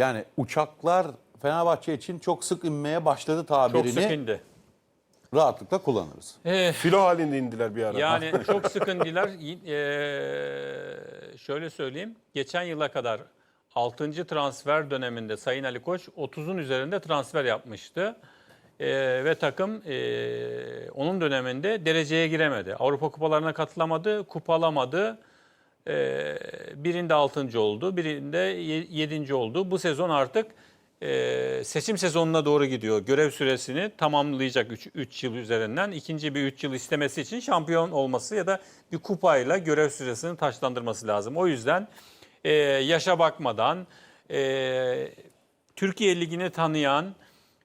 Yani uçaklar Fenerbahçe için çok sık inmeye başladı Çok tabirini sıkındı. rahatlıkla kullanırız. Eh, Filo halinde indiler bir ara. Yani çok sıkıntılar. Eee şöyle söyleyeyim. Geçen yıla kadar 6. transfer döneminde Sayın Ali Koç 30'un üzerinde transfer yapmıştı. Eee, ve takım eee, onun döneminde dereceye giremedi. Avrupa kupalarına katılamadı, kupa Eee, birinde 6. oldu, birinde 7. oldu. Bu sezon artık eee, seçim sezonuna doğru gidiyor. Görev süresini tamamlayacak 3 yıl üzerinden. ikinci bir 3 yıl istemesi için şampiyon olması ya da bir kupayla görev süresini taşlandırması lazım. O yüzden eee, yaşa bakmadan eee, Türkiye Ligi'ni tanıyan,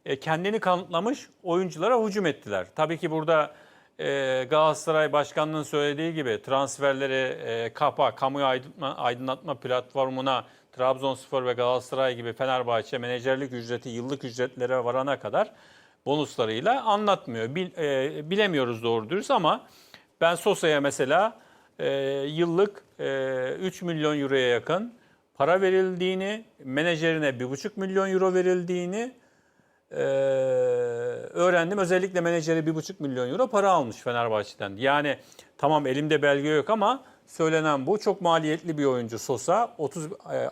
e, kendini kanıtlamış oyunculara hücum ettiler. Tabii ki burada e, Galatasaray Başkanlığı'nın söylediği gibi transferleri e, KAP'a, Kamuya Aydınlatma, Platformu'na Trabzonspor ve Galatasaray gibi Fenerbahçe menajerlik ücreti yıllık ücretlere varana kadar bonuslarıyla anlatmıyor. E, bilemiyoruz doğru dürüst ama ben Sosa'ya mesela e, yıllık e, 3 milyon euroya yakın para verildiğini, menajerine 1,5 milyon euro verildiğini ee, öğrendim. Özellikle menajeri 1,5 milyon euro para almış Fenerbahçe'den. Yani tamam elimde belge yok ama söylenen bu. Çok maliyetli bir oyuncu Sosa. 30 e, e,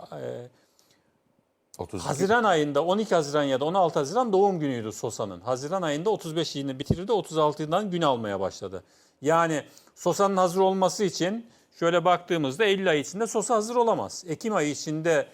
32. Haziran ayında 12 Haziran ya da 16 Haziran doğum günüydü Sosa'nın. Haziran ayında 35 yılını bitirdi. 36'dan gün almaya başladı. Yani Sosa'nın hazır olması için şöyle baktığımızda Eylül ayı içinde Sosa hazır olamaz. Ekim ayı içinde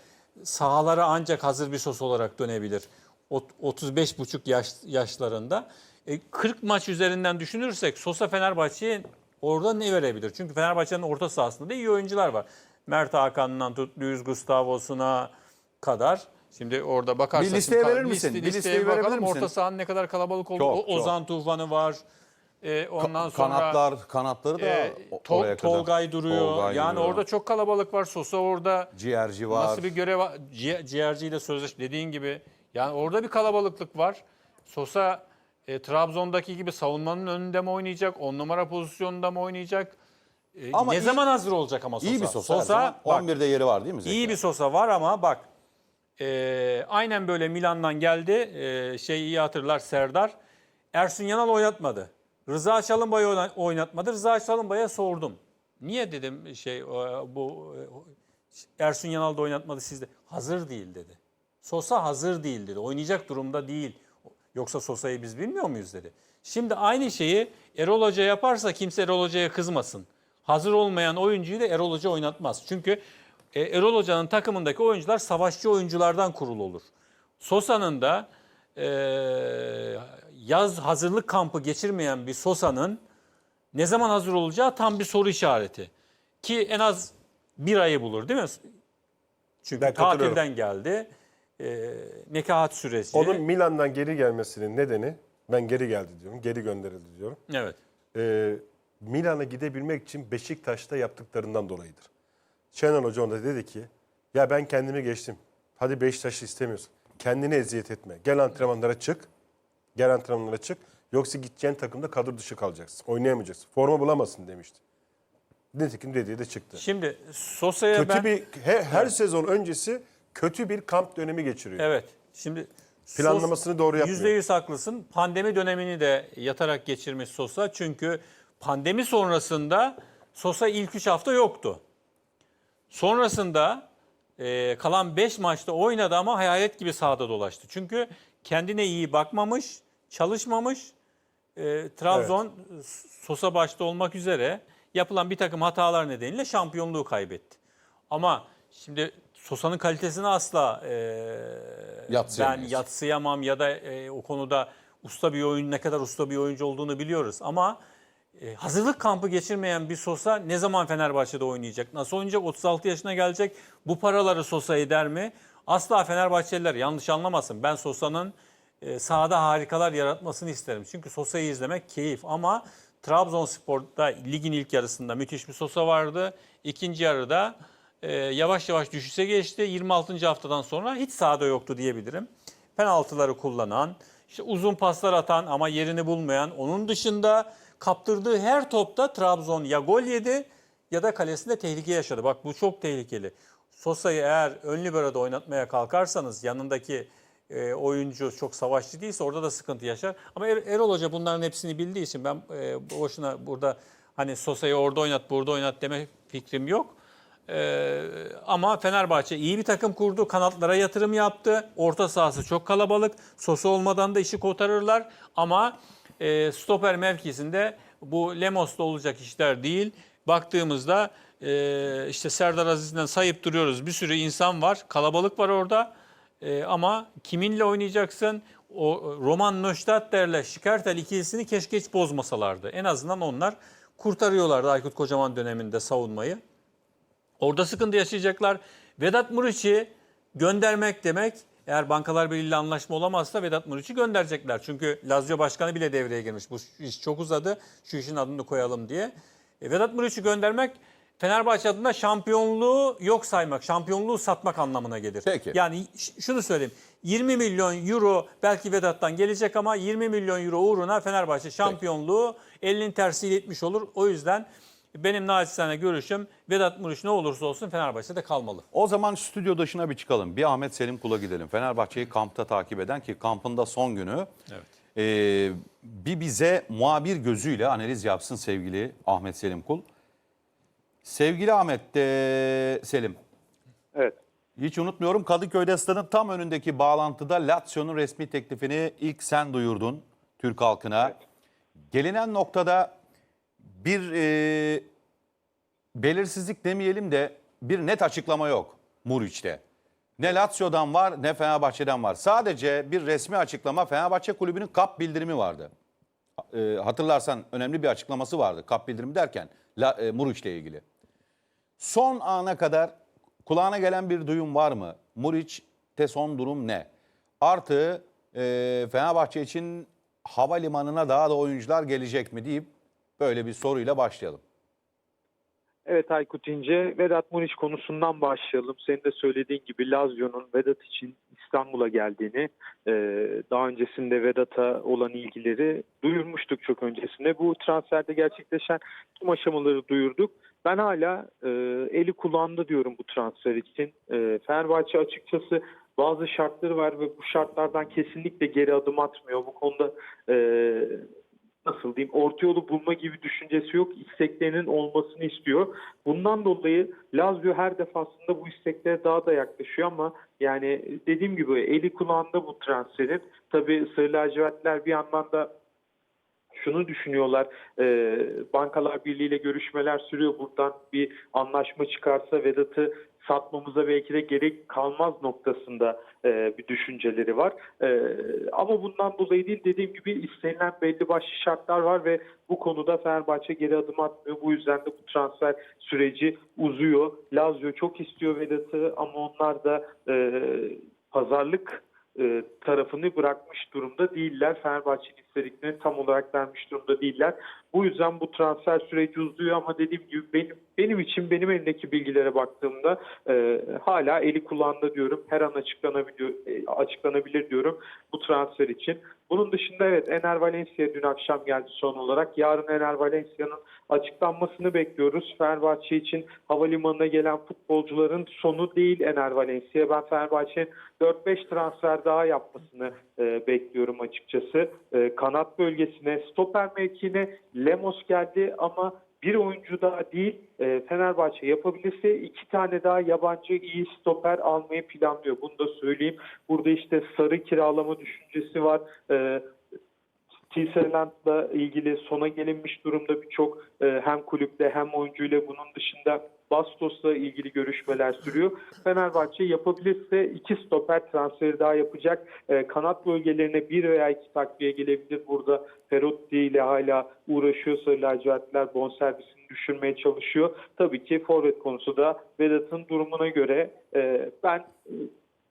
sahalara ancak hazır bir sos olarak dönebilir. Ot- 35,5 yaş, yaşlarında. E, 40 maç üzerinden düşünürsek Sosa Fenerbahçe'ye orada ne verebilir? Çünkü Fenerbahçe'nin orta sahasında da iyi oyuncular var. Mert Hakan'dan tut Luis Gustavo'suna kadar. Şimdi orada bakarsak Bir listeye verir misin? Bir listeye bakalım. verebilir misin? Orta sahanın ne kadar kalabalık olduğu. Çok, O- çok. Ozan Tufan'ı var. E, ondan Ka- sonra kanatlar, kanatları da e, o- Tol- oraya kadar. Tolgay duruyor. Tolgay yani duruyor. orada çok kalabalık var. Sosa orada ciğerci var. Nasıl bir görev Ci- ciğerciyle sözleş dediğin gibi yani orada bir kalabalıklık var. Sosa e, Trabzon'daki gibi savunmanın önünde mi oynayacak? 10 numara pozisyonunda mı oynayacak? E, Ama ne iyi- zaman hazır olacak ama Sosa? İyi bir Sosa. her Sosa zaman. bak, 11'de yeri var değil mi Zeki? iyi bir Sosa var ama bak e, aynen böyle Milan'dan geldi. E, şey iyi hatırlar Serdar. Ersun Yanal oynatmadı. Rıza Çalınbay'ı oyna- oynatmadı. Rıza Çalınbay'a sordum. Niye dedim şey e, bu e, Ersun Yanal da oynatmadı sizde. Hazır değil dedi. Sosa hazır değil dedi. Oynayacak durumda değil. Yoksa Sosa'yı biz bilmiyor muyuz dedi. Şimdi aynı şeyi Erol Hoca yaparsa kimse Erol Hoca'ya kızmasın. Hazır olmayan oyuncuyu da Erol Hoca oynatmaz. Çünkü e, Erol Hoca'nın takımındaki oyuncular savaşçı oyunculardan kurulu olur. Sosa'nın da e, yaz hazırlık kampı geçirmeyen bir Sosa'nın ne zaman hazır olacağı tam bir soru işareti. Ki en az bir ayı bulur değil mi? Çünkü Ben tatilden geldi. E, nekahat süreci. Onun Milan'dan geri gelmesinin nedeni ben geri geldi diyorum. Geri gönderildi diyorum. Evet. Ee, Milan'a gidebilmek için Beşiktaş'ta yaptıklarından dolayıdır. Şenol Hoca onda dedi ki ya ben kendimi geçtim. Hadi Beşiktaş'ı istemiyorsun. Kendini eziyet etme. Gel antrenmanlara çık. Gel antrenmanlara çık. Yoksa gideceğin takımda kadro dışı kalacaksın. Oynayamayacaksın. Forma bulamazsın demişti. Nitekim dediği de çıktı. Şimdi Sosa'ya Kötü ben... bir he- her sezon öncesi kötü bir kamp dönemi geçiriyor. Evet. Şimdi Planlamasını doğru yapmıyor. %100 haklısın. Pandemi dönemini de yatarak geçirmiş Sosa. Çünkü pandemi sonrasında Sosa ilk 3 hafta yoktu. Sonrasında e, kalan 5 maçta oynadı ama hayalet gibi sahada dolaştı. Çünkü kendine iyi bakmamış, çalışmamış. E, Trabzon Sosa başta olmak üzere yapılan bir takım hatalar nedeniyle şampiyonluğu kaybetti. Ama şimdi Sosa'nın kalitesini asla e, ben yatsıyamam ya da e, o konuda usta bir oyun ne kadar usta bir oyuncu olduğunu biliyoruz. Ama e, hazırlık kampı geçirmeyen bir Sosa ne zaman Fenerbahçe'de oynayacak? Nasıl oynayacak? 36 yaşına gelecek. Bu paraları Sosa eder mi? Asla Fenerbahçeliler yanlış anlamasın. Ben Sosa'nın e, sahada harikalar yaratmasını isterim. Çünkü Sosa'yı izlemek keyif ama Trabzonspor'da ligin ilk yarısında müthiş bir Sosa vardı. İkinci yarıda e, yavaş yavaş düşüşe geçti. 26. haftadan sonra hiç sahada yoktu diyebilirim. Penaltıları kullanan, işte uzun paslar atan ama yerini bulmayan, onun dışında kaptırdığı her topta Trabzon ya gol yedi ya da kalesinde tehlike yaşadı. Bak bu çok tehlikeli. Sosa'yı eğer ön libero'da oynatmaya kalkarsanız yanındaki e, oyuncu çok savaşçı değilse orada da sıkıntı yaşar. Ama Er- Erol Hoca bunların hepsini bildiği için ben e, boşuna burada hani Sosa'yı orada oynat burada oynat deme fikrim yok. Ee, ama Fenerbahçe iyi bir takım kurdu. Kanatlara yatırım yaptı. Orta sahası çok kalabalık. Sosu olmadan da işi kotarırlar. Ama e, stoper mevkisinde bu Lemos'ta olacak işler değil. Baktığımızda e, işte Serdar Aziz'den sayıp duruyoruz. Bir sürü insan var. Kalabalık var orada. E, ama kiminle oynayacaksın? O Roman Nöştatter'le Şikertel ikilisini keşke hiç bozmasalardı. En azından onlar kurtarıyorlardı Aykut Kocaman döneminde savunmayı. Orada sıkıntı yaşayacaklar. Vedat Muriç'i göndermek demek eğer Bankalar Birliği ile anlaşma olamazsa Vedat Muriç'i gönderecekler. Çünkü Lazio Başkanı bile devreye girmiş. Bu iş çok uzadı. Şu işin adını koyalım diye. E, Vedat Muriç'i göndermek Fenerbahçe adına şampiyonluğu yok saymak, şampiyonluğu satmak anlamına gelir. Peki. Yani şunu söyleyeyim. 20 milyon euro belki Vedat'tan gelecek ama 20 milyon euro uğruna Fenerbahçe şampiyonluğu elinin tersiyle etmiş olur. O yüzden benim naçizane görüşüm Vedat Muriç ne olursa olsun Fenerbahçe'de kalmalı. O zaman stüdyo dışına bir çıkalım. Bir Ahmet Selim Kul'a gidelim. Fenerbahçe'yi kampta takip eden ki kampında son günü. Evet. Ee, bir bize muhabir gözüyle analiz yapsın sevgili Ahmet Selim Kul. Sevgili Ahmet de Selim. Evet. Hiç unutmuyorum Kadıköy'de stadın tam önündeki bağlantıda Lazio'nun resmi teklifini ilk sen duyurdun Türk halkına. Gelinen noktada bir e, belirsizlik demeyelim de bir net açıklama yok Muriç'te. Ne Lazio'dan var ne Fenerbahçe'den var. Sadece bir resmi açıklama Fenerbahçe Kulübü'nün kap bildirimi vardı. E, hatırlarsan önemli bir açıklaması vardı kap bildirimi derken La, e, Muriç'le ilgili. Son ana kadar kulağına gelen bir duyum var mı? Muriç'te son durum ne? Artı e, Fenerbahçe için havalimanına daha da oyuncular gelecek mi deyip böyle bir soruyla başlayalım. Evet Aykut İnce, Vedat Muriç konusundan başlayalım. Senin de söylediğin gibi Lazio'nun Vedat için İstanbul'a geldiğini, e, daha öncesinde Vedat'a olan ilgileri duyurmuştuk çok öncesinde. Bu transferde gerçekleşen tüm aşamaları duyurduk. Ben hala e, eli kulağında diyorum bu transfer için. E, Fenerbahçe açıkçası bazı şartları var ve bu şartlardan kesinlikle geri adım atmıyor. Bu konuda nasıl diyeyim orta yolu bulma gibi düşüncesi yok. İsteklerinin olmasını istiyor. Bundan dolayı Lazio her defasında bu isteklere daha da yaklaşıyor ama yani dediğim gibi eli kulağında bu transferin. Tabii Sarı lacivertler bir yandan da şunu düşünüyorlar. e, Bankalar Birliği ile görüşmeler sürüyor. Buradan bir anlaşma çıkarsa Vedat'ı satmamıza belki de gerek kalmaz noktasında e, bir düşünceleri var. E, ama bundan dolayı değil dediğim gibi istenilen belli başlı şartlar var ve bu konuda Fenerbahçe geri adım atmıyor. Bu yüzden de bu transfer süreci uzuyor. Lazio çok istiyor Vedat'ı ama onlar da e, pazarlık tarafını bırakmış durumda değiller. Fenerbahçe'nin istediklerini tam olarak vermiş durumda değiller. Bu yüzden bu transfer süreci uzuyor ama dediğim gibi benim benim için benim elimdeki bilgilere baktığımda e, hala eli kulağında diyorum. Her an açıklanabiliyor e, açıklanabilir diyorum bu transfer için. Bunun dışında evet Ener Valencia dün akşam geldi son olarak. Yarın Ener Valencia'nın açıklanmasını bekliyoruz. Fenerbahçe için havalimanına gelen futbolcuların sonu değil Ener Valencia. Ben Fenerbahçe'nin 4-5 transfer daha yapmasını e, bekliyorum açıkçası. E, kanat bölgesine, stoper mevkine Lemos geldi ama bir oyuncu daha değil e, Fenerbahçe yapabilirse iki tane daha yabancı iyi stoper almayı planlıyor. Bunu da söyleyeyim. Burada işte sarı kiralama düşüncesi var. E, ilgili sona gelinmiş durumda birçok e, hem kulüple hem oyuncuyla bunun dışında Bastos'la ilgili görüşmeler sürüyor. Fenerbahçe yapabilirse iki stoper transferi daha yapacak. E, kanat bölgelerine bir veya iki takviye gelebilir. Burada Perotti ile hala uğraşıyor. Sarı lacivertler bonservisini düşürmeye çalışıyor. Tabii ki forvet konusu da Vedat'ın durumuna göre e, ben e,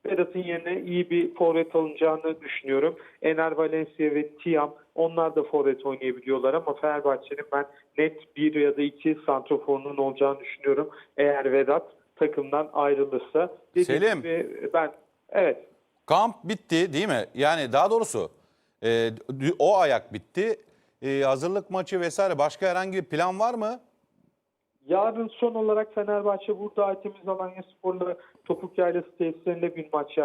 Vedat'ın yerine iyi bir forvet alınacağını düşünüyorum. Ener Valencia ve Tiam onlar da forvet oynayabiliyorlar ama Fenerbahçe'nin ben net bir ya da iki santroforunun olacağını düşünüyorum. Eğer Vedat takımdan ayrılırsa. Dediğim Selim. gibi ben evet Kamp bitti değil mi? Yani daha doğrusu e, o ayak bitti. E, hazırlık maçı vesaire başka herhangi bir plan var mı? Yarın son olarak Fenerbahçe burada Aytemiz Alanya Spor'la Topuk Yaylası tesislerinde bir maç